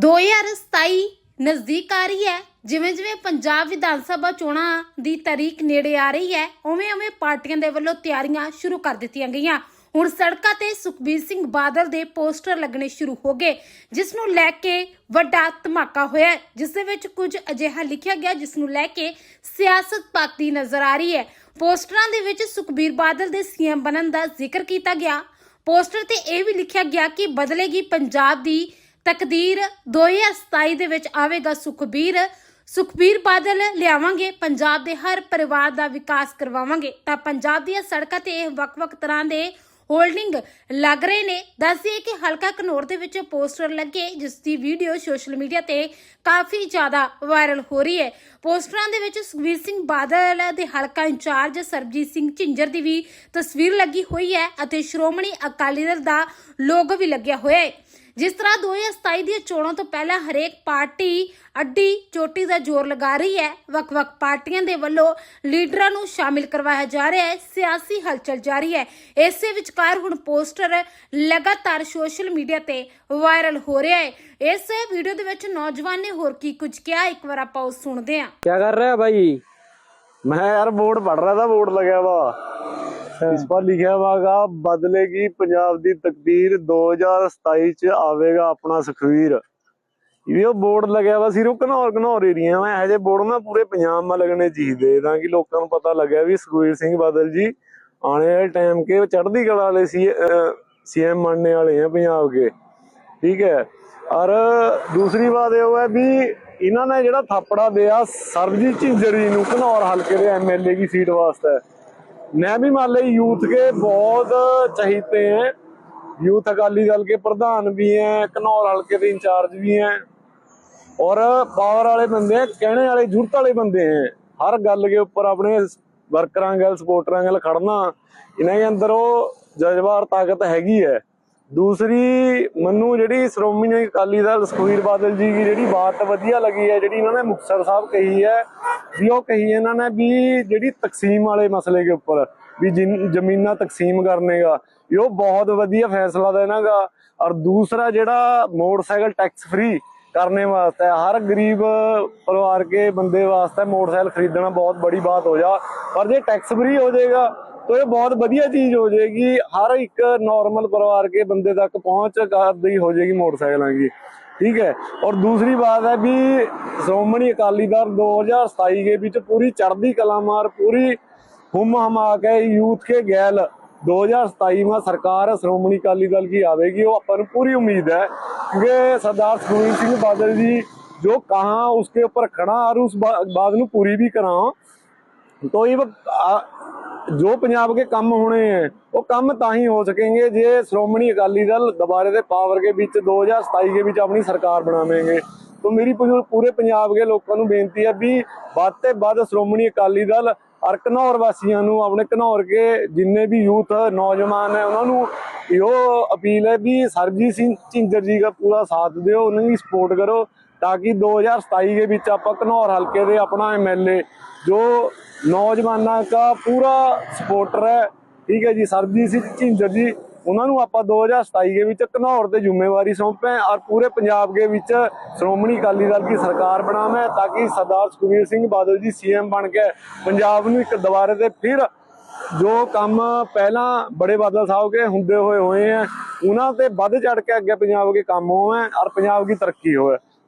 2027 ਨਜ਼ਦੀਕ ਆ ਰਹੀ ਹੈ। ਜਿਵੇਂ ਜਿਵੇਂ ਪੰਜਾਬ ਵਿਧਾਨ ਸਭਾ ਚੋਣਾਂ ਦੀ ਤਾਰੀਖ ਨੇੜੇ ਆ ਰਹੀ ਹੈ, ਉਵੇਂ ਉਵੇਂ ਪਾਰਟੀਆਂ ਦੇ ਵੱਲੋਂ ਤਿਆਰੀਆਂ ਸ਼ੁਰੂ ਕਰ ਦਿੱਤੀਆਂ ਗਈਆਂ। ਹੁਣ ਸੜਕਾਂ ਤੇ ਸੁਖਬੀਰ ਸਿੰਘ ਬਾਦਲ ਦੇ ਪੋਸਟਰ ਲੱਗਣੇ ਸ਼ੁਰੂ ਹੋ ਗਏ, ਜਿਸ ਨੂੰ ਲੈ ਕੇ ਵੱਡਾ ਧਮਾਕਾ ਹੋਇਆ ਜਿਸ ਦੇ ਵਿੱਚ ਕੁਝ ਅਜਿਹਾ ਲਿਖਿਆ ਗਿਆ ਜਿਸ ਨੂੰ ਲੈ ਕੇ ਸਿਆਸਤ ਪਾਤੀ ਨਜ਼ਰ ਆ ਰਹੀ ਹੈ। ਪੋਸਟਰਾਂ ਦੇ ਵਿੱਚ ਸੁਖਬੀਰ ਬਾਦਲ ਦੇ ਸੀਐਮ ਬਣਨ ਦਾ ਜ਼ਿਕਰ ਕੀਤਾ ਗਿਆ। ਪੋਸਟਰ ਤੇ ਇਹ ਵੀ ਲਿਖਿਆ ਗਿਆ ਕਿ ਬਦਲੇਗੀ ਪੰਜਾਬ ਦੀ ਤਕਦੀਰ 2027 ਦੇ ਵਿੱਚ ਆਵੇਗਾ ਸੁਖਬੀਰ। ਸੁਖਬੀਰ ਬਾਦਲ ਲਿਆਵਾਂਗੇ, ਪੰਜਾਬ ਦੇ ਹਰ ਪਰਿਵਾਰ ਦਾ ਵਿਕਾਸ ਕਰਵਾਵਾਂਗੇ। ਤਾਂ ਪੰਜਾਬ ਦੀਆਂ ਸੜਕਾਂ ਤੇ ਇਹ ਵੱਖ-ਵੱਖ ਤਰ੍ਹਾਂ ਦੇ ਹੋਲਡਿੰਗ ਲੱਗ ਰਹੇ ਨੇ। ਦੱਸਦੇ ਕਿ ਹਲਕਾ ਕਨੌਰ ਦੇ ਵਿੱਚ ਪੋਸਟਰ ਲੱਗੇ, ਜਿਸ ਦੀ ਵੀਡੀਓ ਸੋਸ਼ਲ ਮੀਡੀਆ ਤੇ ਕਾਫੀ ਜ਼ਿਆਦਾ ਵਾਇਰਲ ਹੋ ਰਹੀ ਹੈ। ਪੋਸਟਰਾਂ ਦੇ ਵਿੱਚ ਸੁਖਬੀਰ ਸਿੰਘ ਬਾਦਲ ਦੇ ਹਲਕਾ ਇੰਚਾਰਜ ਸਰਬਜੀਤ ਸਿੰਘ ਝਿੰਜਰ ਦੀ ਵੀ ਤਸਵੀਰ ਲੱਗੀ ਹੋਈ ਹੈ ਅਤੇ ਸ਼੍ਰੋਮਣੀ ਅਕਾਲੀ ਦਲ ਦਾ ਲੋਗੋ ਵੀ ਲੱਗਿਆ ਹੋਇਆ ਹੈ। ਜਿਸ ਤਰ੍ਹਾਂ 2027 ਦੀਆਂ ਚੋਣਾਂ ਤੋਂ ਪਹਿਲਾਂ ਹਰੇਕ ਪਾਰਟੀ ਅੱਡੀ ਚੋਟੀ ਦਾ ਜ਼ੋਰ ਲਗਾ ਰਹੀ ਹੈ, ਵੱਖ-ਵੱਖ ਪਾਰਟੀਆਂ ਦੇ ਵੱਲੋਂ ਲੀਡਰਾਂ ਨੂੰ ਸ਼ਾਮਿਲ ਕਰਵਾਇਆ ਜਾ ਰਿਹਾ ਹੈ, ਸਿਆਸੀ ਹਲਚਲ ਜਾਰੀ ਹੈ। ਇਸੇ ਵਿਚਕਾਰ ਹੁਣ ਪੋਸਟਰ ਲਗਾਤਾਰ ਸੋਸ਼ਲ ਮੀਡੀਆ ਤੇ ਵਾਇਰਲ ਹੋ ਰਿਹਾ ਹੈ। ਇਸ ਵੀਡੀਓ ਦੇ ਵਿੱਚ ਨੌਜਵਾਨ ਨੇ ਹੋਰ ਕੀ ਕੁਝ ਕਿਹਾ, ਇੱਕ ਵਾਰ ਆਪਾਂ ਉਹ ਸੁਣਦੇ ਹਾਂ। ਕੀ ਕਰ ਰਿਹਾ ਭਾਈ ਮੈਂ ਯਾਰ ਬੋਰਡ ਪੜ ਰਿਹਾ ਤਾਂ ਬੋਰਡ ਲੱਗਿਆ ਵਾ। ਇਸ ਪਰ ਲਿਖਿਆ ਵਾਗਾ ਬਦਲੇਗੀ ਪੰਜਾਬ ਦੀ ਤਕਦੀਰ 2027 ਚ ਆਵੇਗਾ ਆਪਣਾ ਸੁਖਵੀਰ। ਇਹ ਉਹ ਬੋਰਡ ਲੱਗਿਆ ਵਾ ਸਿਰੋ ਘਨੌਰ ਘਨੌਰ ਏਰੀਆ ਮੈਂ ਇਹ ਜੇ ਬੋਰਡ ਨਾ ਪੂਰੇ ਪੰਜਾਬ ਮਾ ਲੱਗਣੇ ਚਾਹੀਦੇ। ਤਾਂ ਕਿ ਲੋਕਾਂ ਨੂੰ ਪਤਾ ਲੱਗਿਆ ਵੀ ਸੁਖਵੀਰ ਸਿੰਘ ਬਾਦਲ ਜੀ ਆਣੇ ਵਾਲੇ ਟਾਈਮ ਕੇ ਚੜ੍ਹਦੀ ਕਲਾ ਵਾਲੇ ਸੀ ਸੀਐਮ ਬਣਨੇ ਵਾਲੇ ਆ ਪੰਜਾਬ ਕੇ। ਠੀਕ ਹੈ। ਔਰ ਦੂਸਰੀ ਬਾਤ ਇਹ ਹੋਇਆ ਵੀ ਇਹਨਾਂ ਨੇ ਜਿਹੜਾ ਥਾਪੜਾ ਦੇ ਦਿਆ ਸਰਬਜੀਤ ਝਿੰਜਰੀ ਨੂੰ, ਘਨੌਰ ਹਲਕੇ ਦੇ ਐਮਐਲਏ ਦੀ ਸੀਟ ਵਾਸਤੇ। मैं भी मान ली यूथ के बहुत चाहते हैं यूथ अकाली दल के प्रधान भी हैं घनौर हल्के के इंचार्ज भी हैं और पावर वाले बंदे हैं कहने वाले जरूरत वाले बंदे हैं हर गल के ऊपर अपने वर्करां गल सपोर्टरां गल खड़ना इन्हां के अंदर वो जज्बा और ताकत हैगी है ਦੂਸਰੀ ਮੈਨੂੰ ਜਿਹੜੀ ਸ਼੍ਰੋਮਣੀ ਅਕਾਲੀ ਦਲ ਸੁਖਵੀਰ ਬਾਦਲ ਜੀ ਦੀ ਜਿਹੜੀ ਬਾਤ ਵਧੀਆ ਲੱਗੀ ਹੈ, ਜਿਹੜੀ ਇਹਨਾਂ ਨੇ ਮੁਕਤਸਰ ਸਾਹਿਬ ਕਹੀ ਹੈ, ਵੀ ਉਹ ਕਹੀ ਇਹਨਾਂ ਨੇ ਵੀ ਜਿਹੜੀ ਤਕਸੀਮ ਵਾਲੇ ਮਸਲੇ ਦੇ ਉੱਪਰ, ਵੀ ਜ਼ਮੀਨਾਂ ਤਕਸੀਮ ਕਰਨੇਗਾ ਇਹ ਬਹੁਤ ਵਧੀਆ ਫੈਸਲਾ ਦਾ ਦੇਣਾਗਾ। ਔਰ ਦੂਸਰਾ ਜਿਹੜਾ ਮੋਟਰਸਾਈਕਲ ਟੈਕਸ ਫ੍ਰੀ ਕਰਨੇ ਵਾਸਤੇ, ਹਰ ਗਰੀਬ ਪਰਿਵਾਰ ਕੇ ਬੰਦੇ ਵਾਸਤੇ ਮੋਟਰਸਾਈਕਲ ਖਰੀਦਣਾ ਬਹੁਤ ਬੜੀ ਬਾਤ ਹੋ ਜਾ, ਪਰ ਜੇ ਟੈਕਸ ਫ੍ਰੀ ਹੋ ਜਾਏਗਾ तो ये बहुत बढ़िया चीज हो जाएगी हर एक नॉर्मल परिवार के बंदे तक पहुंच करदी हो जाएगी मोटरसाइकिलों की ठीक है और दूसरी बात है भी श्रोमणी अकाली दल 2027 के बीच पूरी चढ़ती कला मार पूरी हुम हमा के यूथ के गैल 2027 में सरकार श्रोमणी अकाली दल की आवेगी वो अपन पूरी उम्मीद है क्योंकि सरदार सुखबीर सिंह बादल जी जो कहा उसके ऊपर खड़ा और उस बा- बात ਨੂੰ पूरी भी करा तो ये ਜੋ ਪੰਜਾਬ ਕੇ ਕੰਮ ਹੋਣੇ ਹੋने हैं वो काम ताही हो सकेंगे जे श्रोमणी अकाली दल दोबारे ਦੇ पावर के बीच 2027 ਦੇ ਵਿੱਚ ਆਪਣੀ ਸਰਕਾਰ ਬਣਾਵੇਂਗੇ। तो ਮੇਰੀ ਪੂਰੇ ਪੰਜਾਬ ਦੇ ਲੋਕਾਂ ਨੂੰ ਬੇਨਤੀ ਹੈ ਵੀ ਵੱਧ ਤੇ ਵੱਧ ਸ਼੍ਰੋਮਣੀ ਅਕਾਲੀ ਦਲ ਔਰ ਘਨੌਰ ਵਾਸੀਆਂ ਨੂੰ ਆਪਣੇ ਘਨੌਰ ਕੇ ਜਿੰਨੇ ਵੀ ਯੂਥ, ਨੌਜਵਾਨ ਹੈ, ਉਹਨਾਂ ਨੂੰ ਇਹੋ ਅਪੀਲ ਹੈ ਵੀ ਸਰਜੀਤ ਸਿੰਘ ਝਿੰਜਰ ਜੀ ਦਾ ਪੂਰਾ ਸਾਥ ਦਿਓ, ਉਹਨਾਂ ਦੀ ਸਪੋਰਟ ਕਰੋ। ਤਾਂ ਕਿ 2027 ਦੇ ਵਿੱਚ ਆਪਾਂ ਘਨੌਰ ਹਲਕੇ ਦੇ ਆਪਣਾ ਐਮਐਲਏ ਜੋ ਨੌਜਵਾਨਾਂ ਦਾ ਪੂਰਾ ਸਪੋਰਟਰ ਹੈ, ਠੀਕ ਹੈ ਜੀ ਸਰਜੀਤ ਸਿੰਘ ਝਿੰਜਰ ਜੀ, ਉਹਨਾਂ ਨੂੰ ਆਪਾਂ 2027 ਦੇ ਵਿੱਚ ਘਨੌਰ ਤੇ ਜ਼ਿੰਮੇਵਾਰੀ ਸੌਂਪੇ ਔਰ ਪੂਰੇ ਪੰਜਾਬ ਦੇ ਵਿੱਚ ਸ਼੍ਰੋਮਣੀ ਅਕਾਲੀ ਦਲ ਦੀ ਸਰਕਾਰ ਬਣਾਵੇਂ ਤਾਂ ਕਿ ਸਰਦਾਰ ਸੁਖਬੀਰ ਸਿੰਘ ਬਾਦਲ ਜੀ ਸੀਐਮ ਬਣ ਕੇ ਪੰਜਾਬ ਨੂੰ ਇੱਕ ਦੁਬਾਰੇ ਤੇ ਫਿਰ ਜੋ ਕੰਮ ਪਹਿਲਾਂ ਬੜੇ ਬਾਦਲ ਸਾਹਿਬ ਕੇ ਹੁੰਦੇ ਹੋਏ ਹੋਏ ਆ ਉਹਨਾਂ ਤੇ ਵੱਧ ਚੜ ਕੇ ਅੱਗੇ ਪੰਜਾਬ ਦੇ ਕੰਮ ਹੋਵੇ ਔਰ ਪੰਜਾਬ ਦੀ ਤਰੱਕੀ ਹੋਵੇ